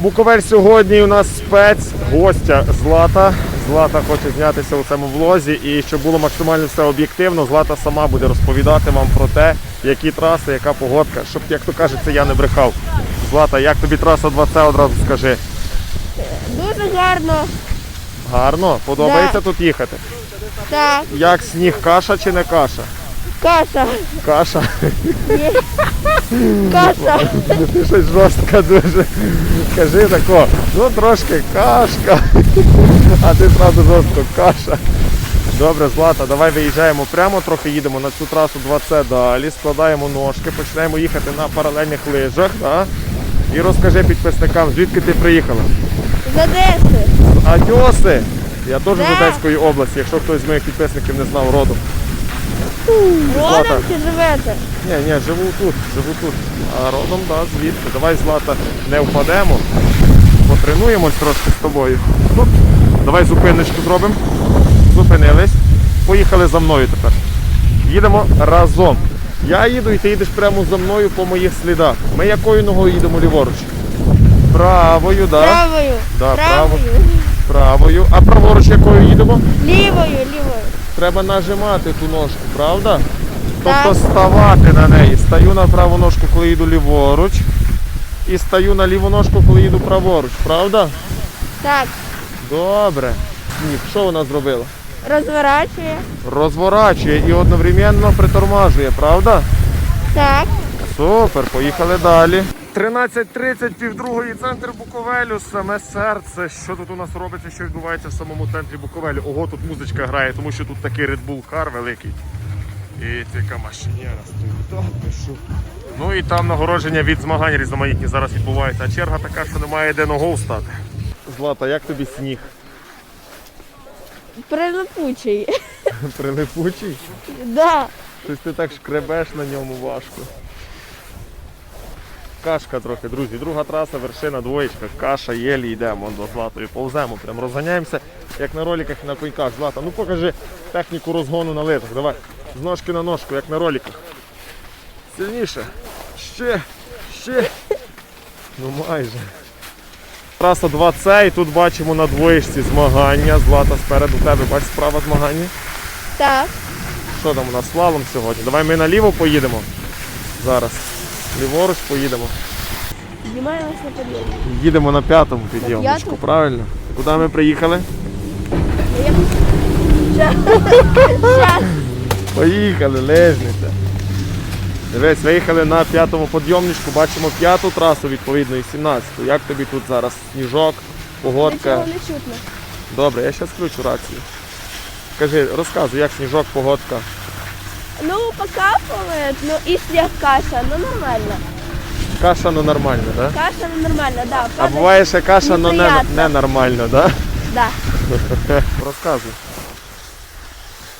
Буковель сьогодні у нас спец, гостя Злата. Злата хоче знятися у цьому влозі і щоб було максимально все об'єктивно, Злата сама буде розповідати вам про те, які траси, яка погодка, щоб, як то кажеться, я не брехав. Злата, як тобі траса 20 одразу скажи. Дуже гарно. Гарно? Подобається тут їхати? Так, Як сніг, каша чи не каша? Каша. Каша. Каша. Ти щось жорстка дуже. Кажи тако, ну трошки кашка, а ти одразу жорстко каша. Добре, Злата, давай виїжджаємо прямо, трохи їдемо на цю трасу 20 далі, складаємо ножки, починаємо їхати на паралельних лижах. Да? І розкажи підписникам, звідки ти приїхала? З Одеси. З Адьоси. Я теж з Одеської області, якщо хтось з моїх підписників не знав родом. Злата. Родом чи живете? Ні, ні, живу тут, живу тут. А родом, да, звідти. Давай, Злата, не впадемо. Потренуємось трошки з тобою. Ну, давай зупиночку зробимо. Зупинились. Поїхали за мною тепер. Їдемо разом. Я їду і ти їдеш прямо за мною по моїх слідах. Ми якою ногою їдемо ліворуч? Правою, да? Правою. Да, Правою. Правою. А праворуч якою їдемо? Лівою, лівою. Треба нажимати ту ножку, правда? Так. Тобто ставати на неї. Стаю на праву ножку, коли їду ліворуч. І стаю на ліву ножку, коли їду праворуч, правда? Так. Добре. Ні, що вона зробила? Розворачує. Розворачує і одновременно притормажує, правда? Так. Супер, поїхали далі. 13.30, півдругої, центр Буковелю, саме серце. Що тут у нас робиться, що відбувається в самому центрі Буковелю? Ого, тут музичка грає, тому що тут такий Red Bull Car великий. І така машиніра стоїть. Ну і там нагородження від змагань різноманітні зараз відбуваються. А черга така, що немає де ногу стати. Злата, як тобі сніг? Прилипучий. Прилипучий? Да. Щось ти так шкребеш на ньому важко. Кашка трохи, друзі. Друга траса, вершина, двоєчка, каша, єлі йдемо до Златою. Повземо, прям розганяємося, як на роликах і на коньках. Злата, ну покажи техніку розгону на литах. Давай. З ножки на ножку, як на роликах. Сильніше. Ще, ще. Ну майже. Траса 2C і тут бачимо на двоєчці змагання. Злата спереду тебе, бач, справа змагання. Так. Що там у нас слалом сьогодні? Давай ми наліво поїдемо. Зараз. Ліворуч поїдемо. Піднімаємось на підйом. Їдемо на п'ятому підйомничку, правильно? Куди ми приїхали? Поїхали, лежниця. Дивись, виїхали на п'ятому підйомничку, бачимо п'яту трасу, відповідно, і 17-ту. Як тобі тут зараз сніжок, погодка? Нічого не чутно. Добре, я зараз включу рацію. Скажи, розказуй, як сніжок, погодка. Ну, покапывает, ну и снег каша, ну нормально. Каша ну нормально? Да? Каша, ну нормально, да. А падает. буває ще каша ну не, неприятно. не нормально, так? Да. Да? Розказуй.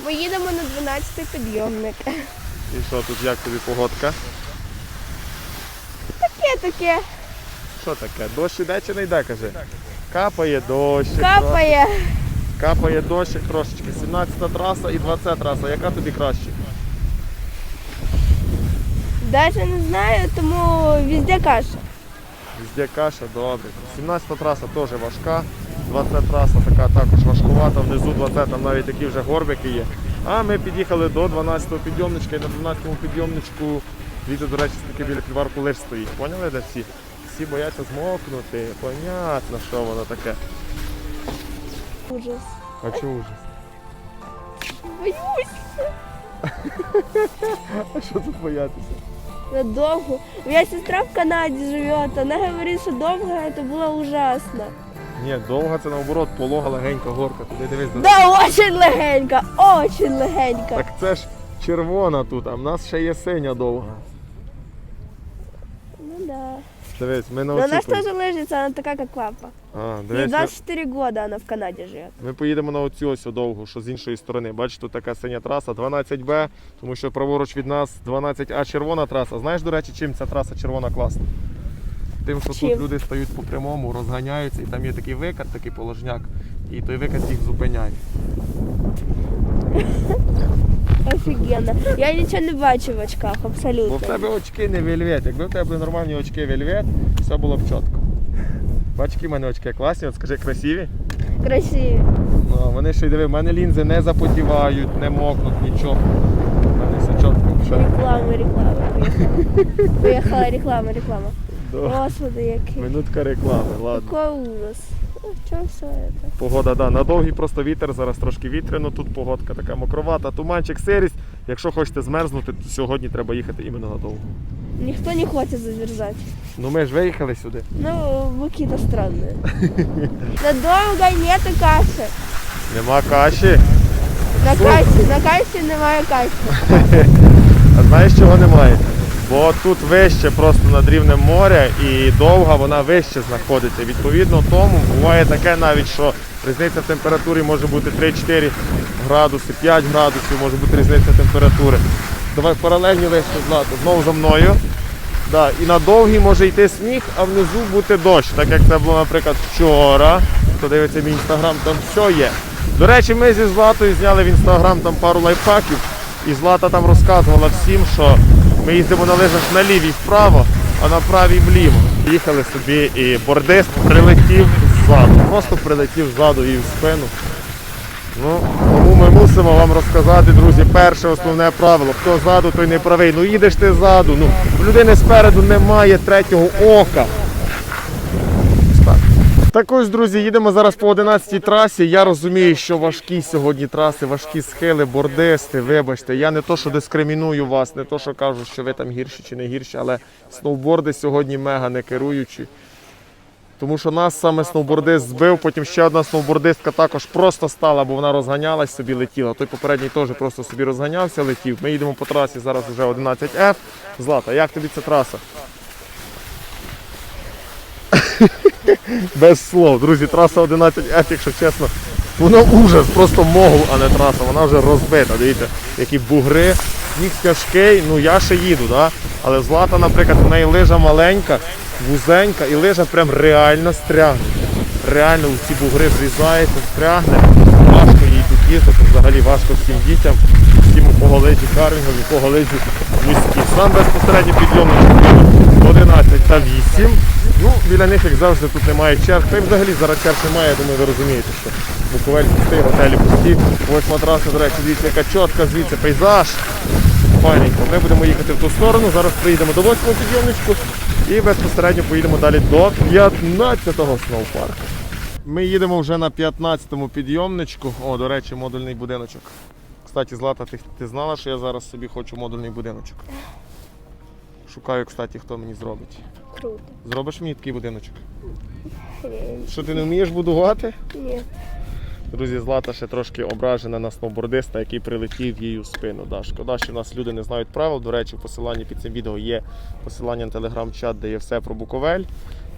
Ми їдемо на 12-й підйомник. І що тут, як тобі погодка? Таке таке. Що таке? Дощ іде чи не йде, каже? Капає дощ. Капає. Капає дощик трошечки. 17 траса і 20 траса. Яка тобі краще? Даже не знаю, тому везде каша. Везде каша, добре. 17-та траса теж важка. 20-та траса така також важкувата. Внизу 20 там навіть такі вже горбики є. А ми під'їхали до 12-го підйомничка і на 12-му підйомничку Віта, до речі, таки біля підварку лиш стоїть. Поняли, де всі? Всі бояться змокнути. Понятно, що воно таке. Ужас. А чого ужас? Боюсь. А що тут боятися? Надолго. У меня сестра в Канаде живет. Она говорит, что долго это было ужасно. Ні, довга це наоборот, полога легенька горка. Туди дивись. до- Да, очень легенько, очень легенько. Так це ж червона тут, а в нас ще є синя довга. Ну. Дивись, ми на Но она оцю. же тоже лыжница, она такая, как папа. А, Ей дивись, ми, 24 года она в Канаде живет. ми поїдемо на оцю ось довгу, що з іншої сторони. Бачиш, тут така синя траса, 12Б, тому що праворуч від нас 12А червона траса. Знаєш, до речі, чим ця траса червона класна? Тим, що Чим? тут люди стають по прямому, розганяються, і там є такий викат, такий положняк, і той викат їх зупиняє. Офигенно. Я ничего не бачу в очках, абсолютно. Бо в тебе очки не вельвет. Якби в тебе були нормальні очки вельвет, все було б чітко. Бач, які в мене очки класні, от скажи, красиві. Красиві. Ну, вони ще й диви, в мене лінзи не запотівають, не мокнуть, нічого. У мене все чітко. Реклама, реклама. Поїхала. Поїхала реклама, реклама. Господи, який. Минутка реклами, ладно. Какой ужас. Ну, в чому все це? Погода, да, на довгий просто вітер, зараз трошки вітряно, тут погодка така мокровата, туманчик, сирість. Якщо хочете змерзнути, то сьогодні треба їхати іменно надовго. Ніхто не хоче замерзати. Ну ми ж виїхали сюди. Ну, какие-то странные. Надолго нету каши. Нема каші. На каші, на каші немає каші. А знаєш чого немає? Бо тут вище просто над рівнем моря і довга вона вище знаходиться. Відповідно тому буває таке навіть, що різниця в температурі може бути 3-4 градуси, 5 градусів, може бути різниця температури. Давай паралельні вище злато. Знову за мною. Да, і на довгій може йти сніг, а внизу бути дощ, так як це було, наприклад, вчора. Хто дивиться мій інстаграм, там все є. До речі, ми зі Златою зняли в інстаграм там пару лайфхаків, і Злата там розказувала всім, що ми їздимо на лижах наліві і вправо, а на правій вліво. Їхали собі і бордист прилетів ззаду. Просто прилетів ззаду і в спину. Ну, тому ми мусимо вам розказати, друзі, перше основне правило. Хто ззаду, той не правий. Ну їдеш ти ззаду. Ну, в людини спереду немає третього ока. Так. Ось, друзі, їдемо зараз по 11 трасі. Я розумію, що важкі сьогодні траси, важкі схили, бордисти. Вибачте, я не то, що дискриміную вас, не то, що кажу, що ви там гірші чи не гірші, але сноуборди сьогодні мега не керуючі. Тому що нас саме сноубордист збив, потім ще одна сноубордистка також просто стала, бо вона розганялась, собі летіла. Той попередній теж просто собі розганявся, летів. Ми їдемо по трасі, зараз вже 11F. Злата, як тобі ця траса? Без слов. Друзі, траса 11F, якщо чесно, воно ужас, просто могул, а не траса. Вона вже розбита. Дивіться, які бугри. Сніг тяжкий, ну я ще їду, да? але Злата, наприклад, у неї лижа маленька, вузенька, і лижа прям реально стрягне. Реально у ці бугри врізається, стрягне. Важко їй тут їздити, взагалі важко всім дітям, всім у поголиджі карвінгові, поголиджі вузькі. Сам безпосередньо підйомний 11 та 8. Ну, біля них, як завжди, тут немає черг. Та й взагалі зараз черг немає, я думаю, ви розумієте, що Буковель пустий, готелі пусті. Ось матраси, до речі, дивіться, яка чітка, звідси пейзаж. Файненько. Ми будемо їхати в ту сторону. Зараз приїдемо до 8 підйомничку і безпосередньо поїдемо далі до 15-го сноупарку. Ми їдемо вже на 15-му підйомничку. О, до речі, модульний будиночок. Кстати, Злата, ти, ти знала, що я зараз собі хочу модульний будиночок? Шукаю, кстати, хто мені зробить. Круто. Зробиш мені такий будиночок? Що ти не вмієш будувати? Ні. Друзі, Злата ще трошки ображена на сноубордиста, який прилетів їй у спину. Да, шкода, що в нас люди не знають правил. До речі, в посиланні під цим відео є посилання на телеграм-чат, де є все про Буковель.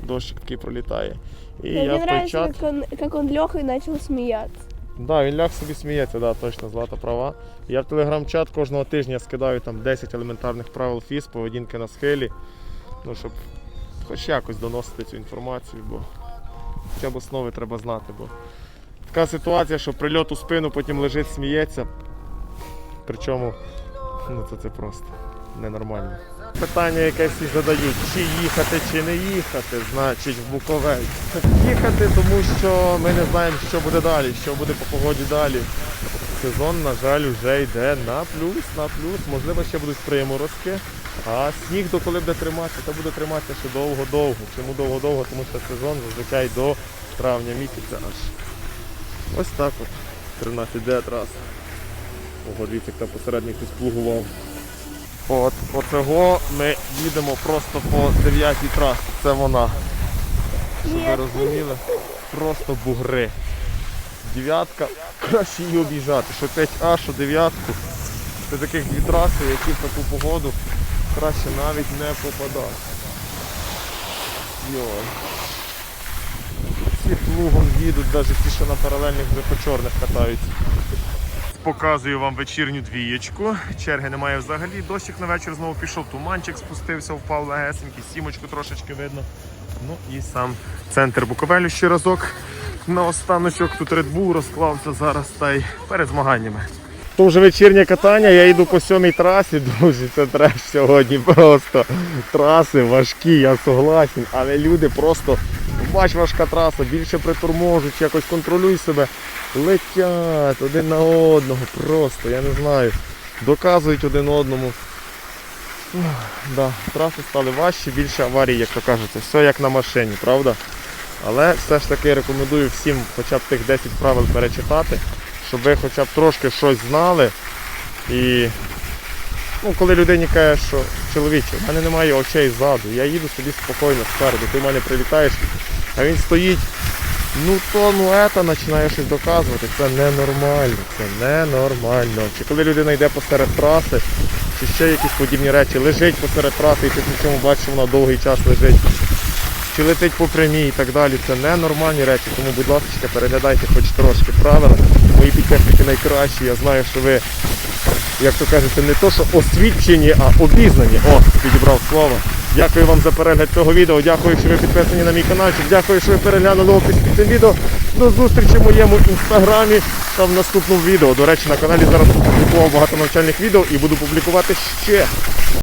Дощик такий пролітає. І Мне я в той чат. он, как он лег и начал смеяться. Да, він ляг собі сміється, да, точно, Злата права. Я в телеграм-чат кожного тижня скидаю там 10 елементарних правил фіз, поведінки на схилі. Ну, щоб хоч якось доносити цю інформацію, бо хоча б основи треба знати. Бо така ситуація, що прильот у спину потім лежить, сміється. Причому ну, це, це просто ненормально. Питання, яке всі задають, чи їхати, чи не їхати, значить в Буковель. Їхати, тому що ми не знаємо, що буде далі, що буде по погоді далі. Сезон, на жаль, вже йде на плюс, на плюс. Можливо, ще будуть приморозки. А сніг до коли буде триматися, то буде триматися ще довго-довго. Чому довго-довго? Тому що сезон зазвичай до травня місяця аж. Ось так от. 13 де траса. Ого, дивіться, як там посередник хтось плугував. От, оцього ми їдемо просто по 9 трасі. Це вона. Щоб ви розуміли, просто бугри. Дев'ятка, краще її об'їжджати. Що 5А, що дев'ятку. Це таких дві траси, які в таку погоду краще навіть не попадати. Йой. Всі плугом їдуть, навіть ті, що на паралельних вже по чорних катаються. Показую вам вечірню двієчку. Черги немає взагалі. Дощик на вечір знову пішов, туманчик спустився, впав легесенький, сімочку трошечки видно. Ну і сам центр Буковелю ще разок. На останочок тут Red Bull розклався зараз та й перед змаганнями. То вже вечірнє катання, я йду по сьомій трасі, друзі, це треш сьогодні просто. Траси важкі, я согласен, але люди просто бач важка траса, більше приторможуть, якось контролюй себе. Летять один на одного, просто, я не знаю. Доказують один одному. Да, траси стали важчі, більше аварій, як то кажеться. Все як на машині, правда? Але все ж таки рекомендую всім хоча б тих 10 правил перечитати, щоб ви хоча б трошки щось знали. І ну, коли людині каже, що чоловіче, в мене немає очей ззаду, я їду собі спокійно спереду, ти в мене прилітаєш, а він стоїть, ну то ну ета починає щось доказувати. Це ненормально, це ненормально. Чи коли людина йде посеред траси, чи ще якісь подібні речі, лежить посеред траси і ти при цьому бачиш, що вона довгий час лежить чи летить по прямій і так далі. Це ненормальні речі, тому, будь ласка, переглядайте хоч трошки правила. Мої підписники найкращі, я знаю, що ви, як то кажете, не то, що освічені, а обізнані. О, підібрав слово. Дякую вам за перегляд цього відео. Дякую, що ви підписані на мій каналчик. Дякую, що ви переглянули опис під цим відео. До зустрічі в моєму інстаграмі та в наступному відео. До речі, на каналі зараз опублікував багато навчальних відео і буду публікувати ще.